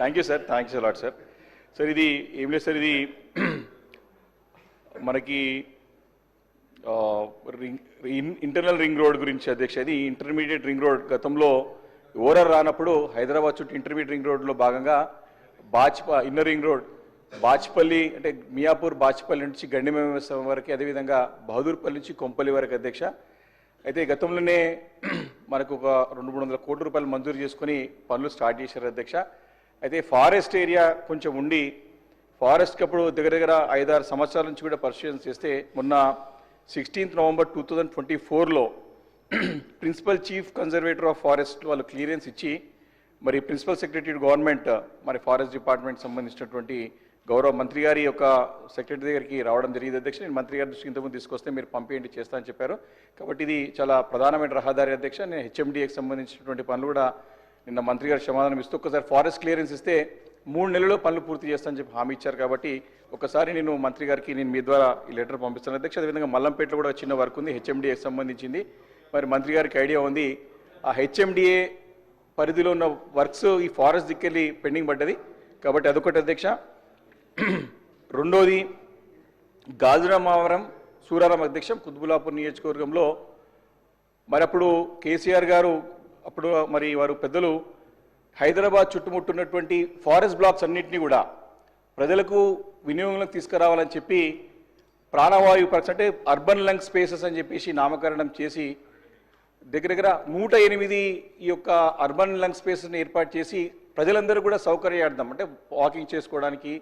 Thank you sir thanks a lot sir sir ఇది ఏం లేదు సార్ ఇది మనకి రింగ్ ఇంటర్నల్ రింగ్ రోడ్ గురించి అధ్యక్ష ఇది ఇంటర్మీడియట్ రింగ్ రోడ్ గతంలో ఓరర్ రానప్పుడు హైదరాబాద్ చుట్టూ ఇంటర్మీడియట్ రింగ్ రోడ్లో భాగంగా బాచ్ప ఇన్నర్ రింగ్ రోడ్ బాచ్పల్లి అంటే మియాపూర్ బాచ్పల్లి నుంచి గండిమేసం వరకు అదేవిధంగా బహదూర్పల్లి నుంచి కొంపల్లి వరకు అధ్యక్ష. అయితే గతంలోనే మనకు ఒక రెండు మూడు వందల కోట్ల రూపాయలు మంజూరు చేసుకుని పనులు స్టార్ట్ చేశారు అధ్యక్ష. అయితే ఫారెస్ట్ ఏరియా కొంచెం ఉండి ఫారెస్ట్కి అప్పుడు దగ్గర దగ్గర ఐదారు సంవత్సరాల నుంచి కూడా పరిశీలన చేస్తే మొన్న sixteenth November two thousand twenty ఫోర్లో principal chief conservator of forest వాళ్ళు క్లియరెన్స్ ఇచ్చి మరి ప్రిన్సిపల్ సెక్రటరీ గవర్నమెంట్ మరి ఫారెస్ట్ డిపార్ట్మెంట్ సంబంధించినటువంటి గౌరవ మంత్రి గారి యొక్క సెక్రటరీ దగ్గరికి రావడం జరిగింది. అధ్యక్ష నేను మంత్రి గారి దృష్టికి ఇంతకుముందు తీసుకొస్తే మీరు పంపేయండి చేస్తా అని చెప్పారు. కాబట్టి ఇది చాలా ప్రధానమైన రహదారి అధ్యక్ష. నేను హెచ్ఎండిఏకి సంబంధించినటువంటి పనులు కూడా నిన్న మంత్రి గారు సమాధానం ఇస్తూ ఒకసారి ఫారెస్ట్ క్లియరెన్స్ ఇస్తే మూడు నెలల్లో పనులు పూర్తి చేస్తానని చెప్పి హామీ ఇచ్చారు కాబట్టి ఒకసారి నేను మంత్రి గారికి నేను మీ ద్వారా ఈ లెటర్ పంపిస్తాను. అధ్యక్ష అదేవిధంగా మల్లంపేటలో కూడా చిన్న వర్క్ ఉంది హెచ్ఎండిఏకి సంబంధించింది. మరి మంత్రి గారికి ఐడియా ఉంది. ఆ హెచ్ఎండిఏ పరిధిలో ఉన్న వర్క్స్ ఈ ఫారెస్ట్ దిక్కెళ్ళి పెండింగ్ పడ్డది. కాబట్టి అదొకటి అధ్యక్ష. రెండోది గాజురామావరం సూరారాం అధ్యక్షం కుత్బులాపూర్ నియోజకవర్గంలో మరి అప్పుడు కేసీఆర్ గారు అప్పుడు మరి వారు పెద్దలు హైదరాబాద్ చుట్టుముట్టున్నటువంటి ఫారెస్ట్ బ్లాక్స్ అన్నింటినీ కూడా ప్రజలకు వినియోగంలోకి తీసుకురావాలని చెప్పి ప్రాణవాయు పరీక్ష అంటే అర్బన్ లంగ్ స్పేసెస్ అని చెప్పేసి నామకరణం చేసి దగ్గర దగ్గర నూట ఎనిమిది ఈ యొక్క అర్బన్ లంగ్ స్పేసెస్ని ఏర్పాటు చేసి ప్రజలందరూ కూడా సౌకర్యార్థం అంటే వాకింగ్ చేసుకోవడానికి.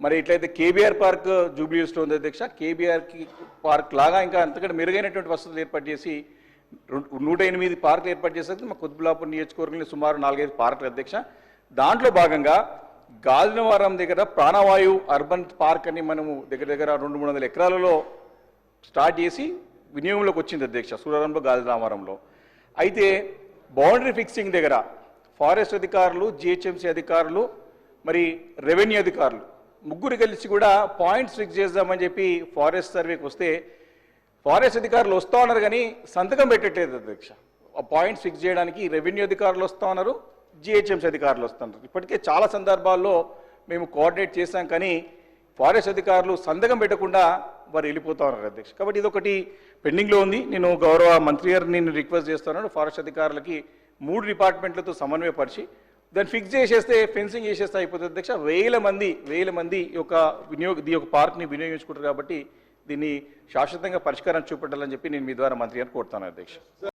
మరి ఇట్లయితే కేబీఆర్ పార్క్ జూబ్లీస్లో ఉంది అధ్యక్ష. కేబీఆర్కి పార్క్ లాగా ఇంకా అంతకంటే మెరుగైనటువంటి వసతులు ఏర్పాటు చేసి నూట ఎనిమిది పార్కులు ఏర్పాటు చేసేది మా కుత్బులాపూర్ నియోజకవర్గంలో సుమారు నాలుగైదు పార్కులు అధ్యక్ష. దాంట్లో భాగంగా గాజునవారం దగ్గర ప్రాణవాయు అర్బన్ పార్క్ అని మనము దగ్గర దగ్గర రెండు మూడు వందల ఎకరాలలో స్టార్ట్ చేసి వినియోగంలోకి వచ్చింది అధ్యక్ష సూర్యారంలో గాజినవరంలో అయితే బౌండరీ ఫిక్సింగ్ దగ్గర ఫారెస్ట్ అధికారులు జిహెచ్ఎంసీ అధికారులు మరి రెవెన్యూ అధికారులు ముగ్గురు కలిసి కూడా పాయింట్స్ ఫిక్స్ చేద్దామని చెప్పి ఫారెస్ట్ సర్వేకి వస్తే ఫారెస్ట్ అధికారులు వస్తూ ఉన్నారు కానీ సంతకం పెట్టట్లేదు అధ్యక్ష. ఆ పాయింట్స్ ఫిక్స్ చేయడానికి రెవెన్యూ అధికారులు వస్తూ ఉన్నారు జిహెచ్ఎంసీ అధికారులు వస్తున్నారు ఇప్పటికే చాలా సందర్భాల్లో మేము కోఆర్డినేట్ చేశాం కానీ ఫారెస్ట్ అధికారులు సంతకం పెట్టకుండా వారు వెళ్ళిపోతా ఉన్నారు అధ్యక్ష. కాబట్టి ఇదొకటి పెండింగ్లో ఉంది. నేను గౌరవ మంత్రి గారిని నేను రిక్వెస్ట్ చేస్తున్నాను. ఫారెస్ట్ అధికారులకి మూడు డిపార్ట్మెంట్లతో సమన్వయపరిచి దాన్ని ఫిక్స్ చేసేస్తే ఫెన్సింగ్ చేసేస్తే అయిపోతుంది. అధ్యక్ష వేల మంది వేల మంది యొక్క వినియోగ ఈ యొక్క పార్క్ని వినియోగించుకుంటారు కాబట్టి దీన్ని శాశ్వతంగా పరిష్కారం చూపెట్టాలని చెప్పి నేను మీ ద్వారా మంత్రి గారిని కోరుతాను అధ్యక్ష.